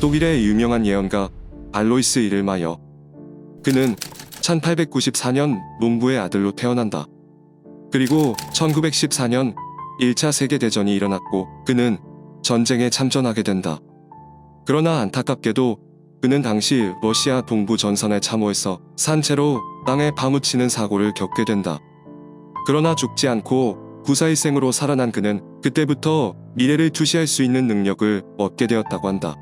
독일의 유명한 예언가 알로이스 이를마여. 그는 1894년 농부의 아들로 태어난다. 그리고 1914년 1차 세계대전이 일어났고 그는 전쟁에 참전하게 된다. 그러나 안타깝게도 그는 당시 러시아 동부 전선에 참호해서 산채로 땅에 파묻히는 사고를 겪게 된다. 그러나 죽지 않고 구사일생으로 살아난 그는 그때부터 미래를 투시할 수 있는 능력을 얻게 되었다고 한다.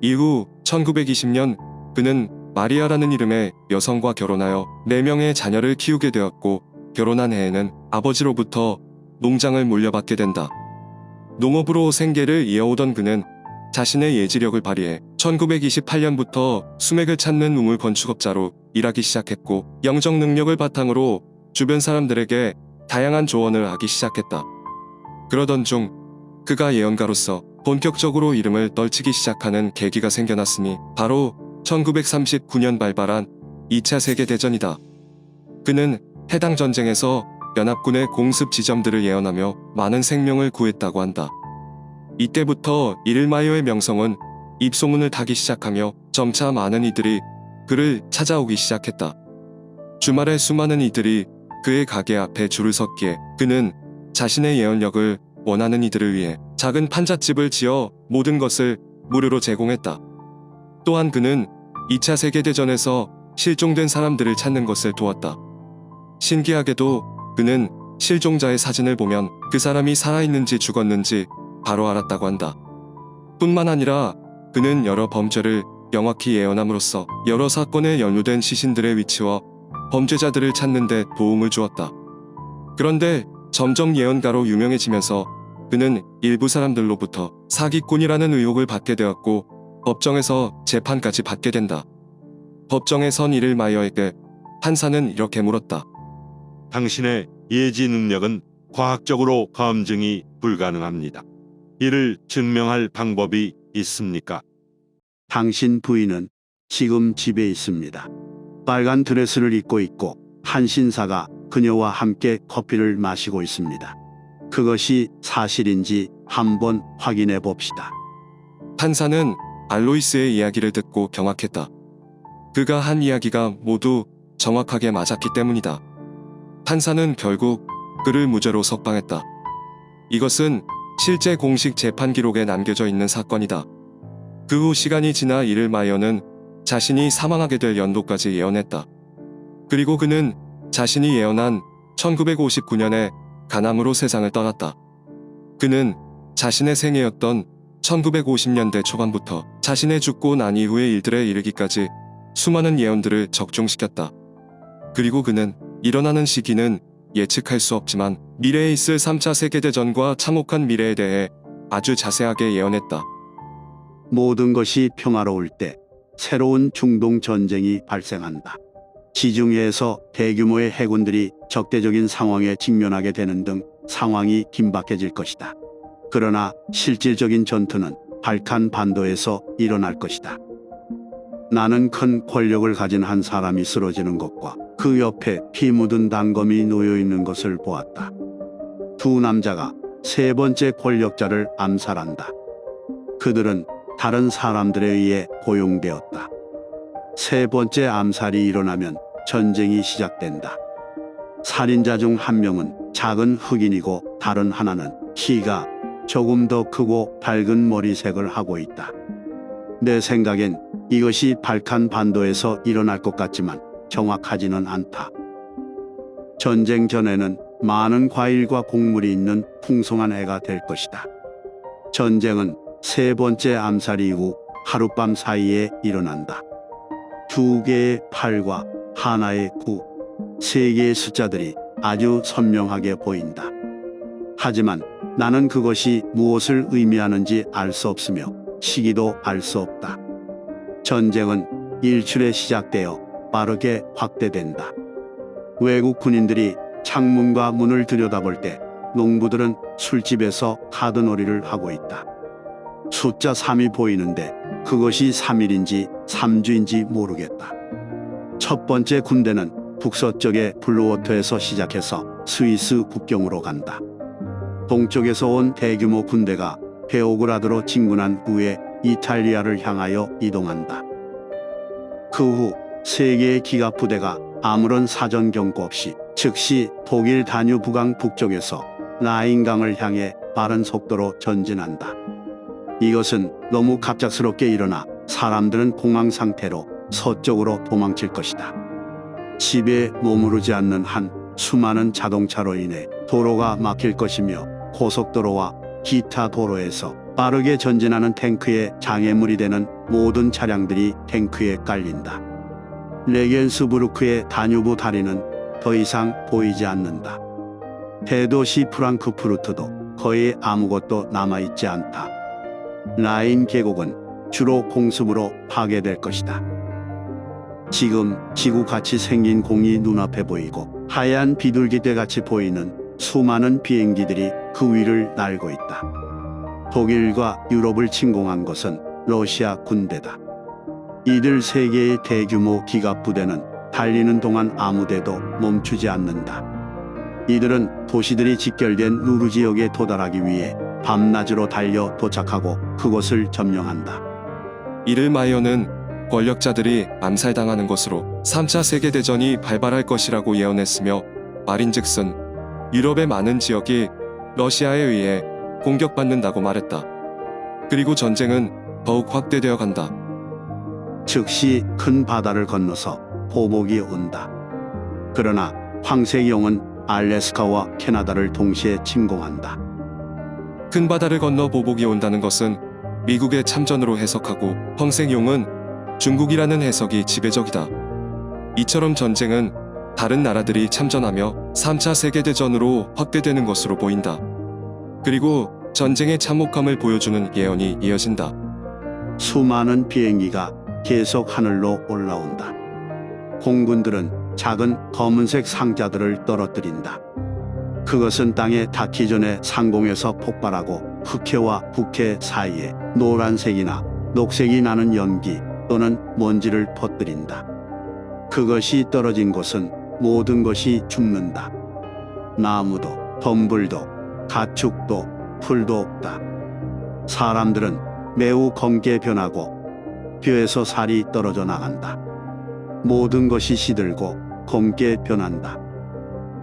이후 1920년 그는 마리아라는 이름의 여성과 결혼하여 4명의 자녀를 키우게 되었고 결혼한 해에는 아버지로부터 농장을 물려받게 된다. 농업으로 생계를 이어오던 그는 자신의 예지력을 발휘해 1928년부터 수맥을 찾는 우물 건축업자로 일하기 시작했고 영적 능력을 바탕으로 주변 사람들에게 다양한 조언을 하기 시작했다. 그러던 중 그가 예언가로서 본격적으로 이름을 떨치기 시작하는 계기가 생겨났으니 바로 1939년 발발한 2차 세계대전이다. 그는 해당 전쟁에서 연합군의 공습 지점들을 예언하며 많은 생명을 구했다고 한다. 이때부터 이를마요의 명성은 입소문을 타기 시작하며 점차 많은 이들이 그를 찾아오기 시작했다. 주말에 수많은 이들이 그의 가게 앞에 줄을 섰기에 그는 자신의 예언력을 원하는 이들을 위해 작은 판잣집을 지어 모든 것을 무료로 제공했다. 또한 그는 2차 세계대전에서 실종된 사람들을 찾는 것을 도왔다. 신기하게도 그는 실종자의 사진을 보면 그 사람이 살아있는지 죽었는지 바로 알았다고 한다. 뿐만 아니라 그는 여러 범죄를 명확히 예언함으로써 여러 사건에 연루된 시신들의 위치와 범죄자들을 찾는 데 도움을 주었다. 그런데 점점 예언가로 유명해지면서 그는 일부 사람들로부터 사기꾼이라는 의혹을 받게 되었고 법정에서 재판까지 받게 된다. 법정에 선 이를 마이어에게 판사는 이렇게 물었다. 당신의 예지 능력은 과학적으로 검증이 불가능합니다. 이를 증명할 방법이 있습니까? 당신 부인은 지금 집에 있습니다. 빨간 드레스를 입고 있고 한 신사가 그녀와 함께 커피를 마시고 있습니다. 그것이 사실인지 한번 확인해 봅시다. 판사는 알로이스의 이야기를 듣고 경악했다. 그가 한 이야기가 모두 정확하게 맞았기 때문이다. 판사는 결국 그를 무죄로 석방했다. 이것은 실제 공식 재판 기록에 남겨져 있는 사건이다. 그 후 시간이 지나 이를 마이어는 자신이 사망하게 될 연도까지 예언했다. 그리고 그는 자신이 예언한 1959년에 가남으로 세상을 떠났다. 그는 자신의 생애였던 1950년대 초반부터 자신의 죽고 난 이후의 일들에 이르기까지 수많은 예언들을 적중시켰다. 그리고 그는 일어나는 시기는 예측할 수 없지만 미래에 있을 3차 세계대전과 참혹한 미래에 대해 아주 자세하게 예언했다. 모든 것이 평화로울 때 새로운 중동 전쟁이 발생한다. 지중해에서 대규모의 해군들이 적대적인 상황에 직면하게 되는 등 상황이 긴박해질 것이다. 그러나 실질적인 전투는 발칸 반도에서 일어날 것이다. 나는 큰 권력을 가진 한 사람이 쓰러지는 것과 그 옆에 피 묻은 단검이 놓여 있는 것을 보았다. 두 남자가 세 번째 권력자를 암살한다. 그들은 다른 사람들에 의해 고용되었다. 세 번째 암살이 일어나면 전쟁이 시작된다. 살인자 중 한 명은 작은 흑인이고 다른 하나는 키가 조금 더 크고 밝은 머리색을 하고 있다. 내 생각엔 이것이 발칸 반도에서 일어날 것 같지만 정확하지는 않다. 전쟁 전에는 많은 과일과 곡물이 있는 풍성한 해가 될 것이다. 전쟁은 세 번째 암살 이후 하룻밤 사이에 일어난다. 두 개의 팔과 하나의 구, 세 개의 숫자들이 아주 선명하게 보인다. 하지만 나는 그것이 무엇을 의미하는지 알 수 없으며 시기도 알 수 없다. 전쟁은 일출에 시작되어 빠르게 확대된다. 외국 군인들이 창문과 문을 들여다볼 때 농부들은 술집에서 카드놀이를 하고 있다. 숫자 3이 보이는데 그것이 3일인지 3주인지 모르겠다. 첫 번째 군대는 북서쪽의 블루워터에서 시작해서 스위스 국경으로 간다. 동쪽에서 온 대규모 군대가 베오그라드로 진군한 후에 이탈리아를 향하여 이동한다. 그 후 세계의 기갑 부대가 아무런 사전 경고 없이 즉시 독일 다뉴 북강 북쪽에서 라인강을 향해 빠른 속도로 전진한다. 이것은 너무 갑작스럽게 일어나 사람들은 공황 상태로 서쪽으로 도망칠 것이다. 집에 머무르지 않는 한 수많은 자동차로 인해 도로가 막힐 것이며 고속도로와 기타 도로에서 빠르게 전진하는 탱크에 장애물이 되는 모든 차량들이 탱크에 깔린다. 레겐스부르크의 다뉴브 다리는 더 이상 보이지 않는다. 대도시 프랑크푸르트도 거의 아무것도 남아있지 않다. 라인 계곡은 주로 공습으로 파괴될 것이다. 지금 지구같이 생긴 공이 눈앞에 보이고 하얀 비둘기떼 같이 보이는 수많은 비행기들이 그 위를 날고 있다. 독일과 유럽을 침공한 것은 러시아 군대다. 이들 세 개의 대규모 기갑 부대는 달리는 동안 아무데도 멈추지 않는다. 이들은 도시들이 직결된 루르 지역에 도달하기 위해 밤낮으로 달려 도착하고 그곳을 점령한다. 이를 마이어는 권력자들이 암살당하는 것으로 3차 세계대전이 발발할 것이라고 예언했으며 말인즉슨 유럽의 많은 지역이 러시아에 의해 공격받는다고 말했다. 그리고 전쟁은 더욱 확대되어 간다. 즉시 큰 바다를 건너서 보복이 온다. 그러나 황색용은 알래스카와 캐나다를 동시에 침공한다. 큰 바다를 건너 보복이 온다는 것은 미국의 참전으로 해석하고 황색용은 중국이라는 해석이 지배적이다. 이처럼 전쟁은 다른 나라들이 참전하며 3차 세계대전으로 확대되는 것으로 보인다. 그리고 전쟁의 참혹함을 보여주는 예언이 이어진다. 수많은 비행기가 계속 하늘로 올라온다. 공군들은 작은 검은색 상자들을 떨어뜨린다. 그것은 땅에 닿기 전에 상공에서 폭발하고 흑해와 북해 사이에 노란색이나 녹색이 나는 연기 또는 먼지를 퍼뜨린다. 그것이 떨어진 곳은 모든 것이 죽는다. 나무도, 덤불도, 가축도, 풀도 없다. 사람들은 매우 검게 변하고 뼈에서 살이 떨어져 나간다. 모든 것이 시들고 검게 변한다.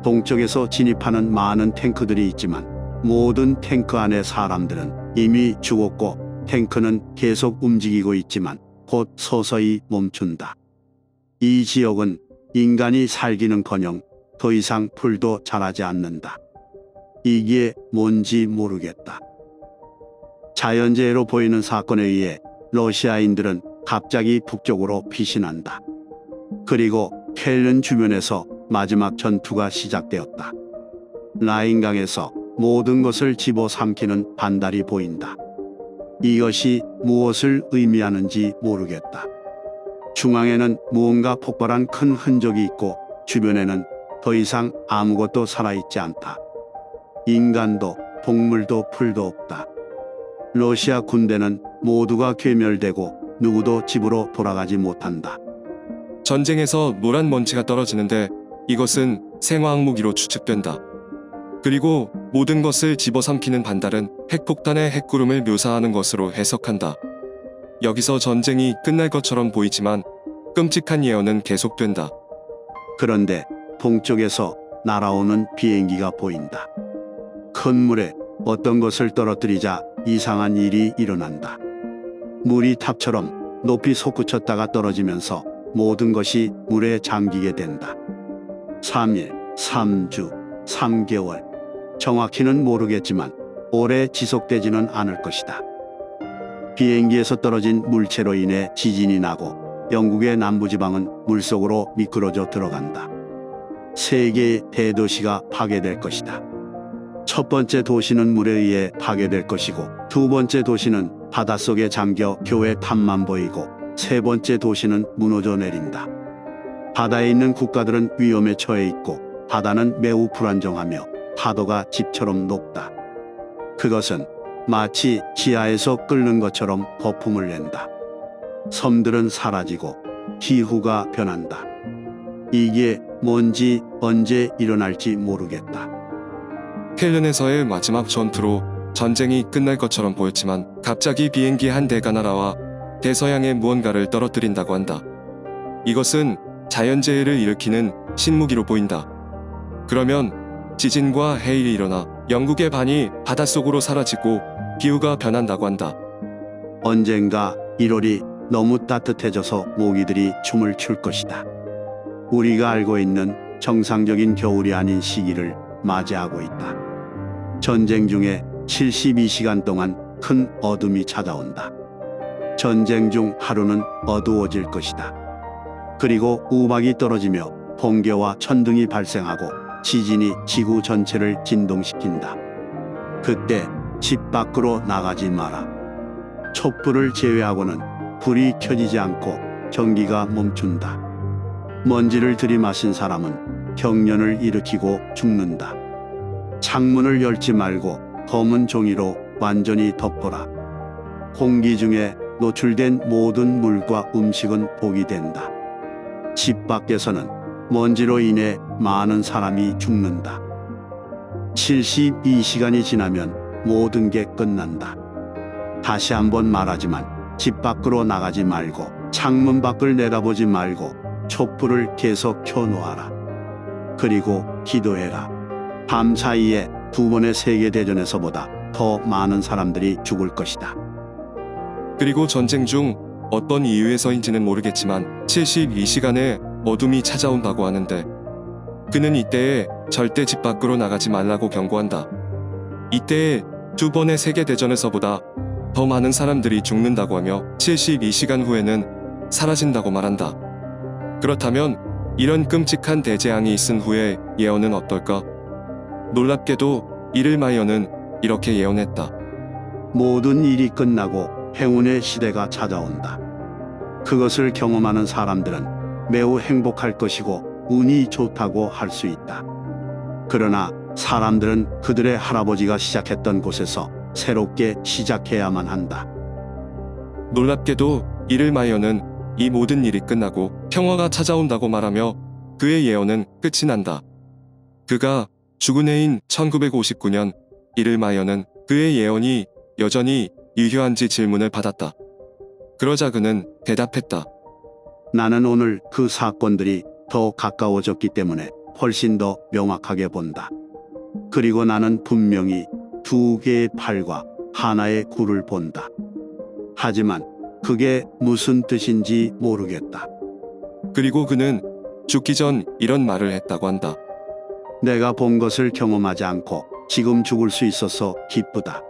동쪽에서 진입하는 많은 탱크들이 있지만 모든 탱크 안의 사람들은 이미 죽었고 탱크는 계속 움직이고 있지만 곧 서서히 멈춘다. 이 지역은 인간이 살기는커녕 더 이상 풀도 자라지 않는다. 이게 뭔지 모르겠다. 자연재해로 보이는 사건에 의해 러시아인들은 갑자기 북쪽으로 피신한다. 그리고 켈른 주변에서 마지막 전투가 시작되었다. 라인강에서 모든 것을 집어삼키는 반달이 보인다. 이것이 무엇을 의미하는지 모르겠다. 중앙에는 무언가 폭발한 큰 흔적이 있고 주변에는 더 이상 아무것도 살아있지 않다. 인간도 동물도 풀도 없다. 러시아 군대는 모두가 괴멸되고 누구도 집으로 돌아가지 못한다. 전쟁에서 노란 먼지가 떨어지는데 이것은 생화학 무기로 추측된다. 그리고 모든 것을 집어삼키는 반달은 핵폭탄의 핵구름을 묘사하는 것으로 해석한다. 여기서 전쟁이 끝날 것처럼 보이지만 끔찍한 예언은 계속된다. 그런데 동쪽에서 날아오는 비행기가 보인다. 큰 물에 어떤 것을 떨어뜨리자 이상한 일이 일어난다. 물이 탑처럼 높이 솟구쳤다가 떨어지면서 모든 것이 물에 잠기게 된다. 3일, 3주, 3개월. 정확히는 모르겠지만 오래 지속되지는 않을 것이다. 비행기에서 떨어진 물체로 인해 지진이 나고 영국의 남부지방은 물속으로 미끄러져 들어간다. 세계의 대도시가 파괴될 것이다. 첫 번째 도시는 물에 의해 파괴될 것이고 두 번째 도시는 바닷속에 잠겨 교회 탑만 보이고 세 번째 도시는 무너져 내린다. 바다에 있는 국가들은 위험에 처해 있고 바다는 매우 불안정하며 파도가 집처럼 높다. 그것은 마치 지하에서 끓는 것처럼 거품을 낸다. 섬들은 사라지고 기후가 변한다. 이게 뭔지 언제 일어날지 모르겠다. 켈른에서의 마지막 전투로 전쟁이 끝날 것처럼 보였지만 갑자기 비행기 한 대가 날아와 대서양에 무언가를 떨어뜨린다고 한다. 이것은 자연재해를 일으키는 신무기로 보인다. 그러면 지진과 해일이 일어나 영국의 반이 바닷속으로 사라지고 기후가 변한다고 한다. 언젠가 1월이 너무 따뜻해져서 모기들이 춤을 출 것이다. 우리가 알고 있는 정상적인 겨울이 아닌 시기를 맞이하고 있다. 전쟁 중에 72시간 동안 큰 어둠이 찾아온다. 전쟁 중 하루는 어두워질 것이다. 그리고 우박이 떨어지며 번개와 천둥이 발생하고 지진이 지구 전체를 진동시킨다. 그때 집 밖으로 나가지 마라. 촛불을 제외하고는 불이 켜지지 않고 전기가 멈춘다. 먼지를 들이마신 사람은 경련을 일으키고 죽는다. 창문을 열지 말고 검은 종이로 완전히 덮어라. 공기 중에 노출된 모든 물과 음식은 독이 된다. 집 밖에서는 먼지로 인해 많은 사람이 죽는다. 72시간이 지나면 모든 게 끝난다. 다시 한번 말하지만 집 밖으로 나가지 말고 창문 밖을 내다보지 말고 촛불을 계속 켜놓아라. 그리고 기도해라. 밤 사이에 두 번의 세계대전에서보다 더 많은 사람들이 죽을 것이다. 그리고 전쟁 중 어떤 이유에서인지는 모르겠지만 72시간의 어둠이 찾아온다고 하는데 그는 이때에 절대 집 밖으로 나가지 말라고 경고한다. 이때에 두 번의 세계대전에서보다 더 많은 사람들이 죽는다고 하며 72시간 후에는 사라진다고 말한다. 그렇다면 이런 끔찍한 대재앙이 있은 후에 예언은 어떨까? 놀랍게도 이를 마이어는 이렇게 예언했다. 모든 일이 끝나고 행운의 시대가 찾아온다. 그것을 경험하는 사람들은 매우 행복할 것이고 운이 좋다고 할 수 있다. 그러나 사람들은 그들의 할아버지가 시작했던 곳에서 새롭게 시작해야만 한다. 놀랍게도 이를 마이어는 이 모든 일이 끝나고 평화가 찾아온다고 말하며 그의 예언은 끝이 난다. 그가 죽은 해인 1959년 이를 마이어는 그의 예언이 여전히 유효한지 질문을 받았다. 그러자 그는 대답했다. 나는 오늘 그 사건들이 더 가까워졌기 때문에 훨씬 더 명확하게 본다. 그리고 나는 분명히 두 개의 팔과 하나의 굴을 본다. 하지만 그게 무슨 뜻인지 모르겠다. 그리고 그는 죽기 전 이런 말을 했다고 한다. 내가 본 것을 경험하지 않고 지금 죽을 수 있어서 기쁘다.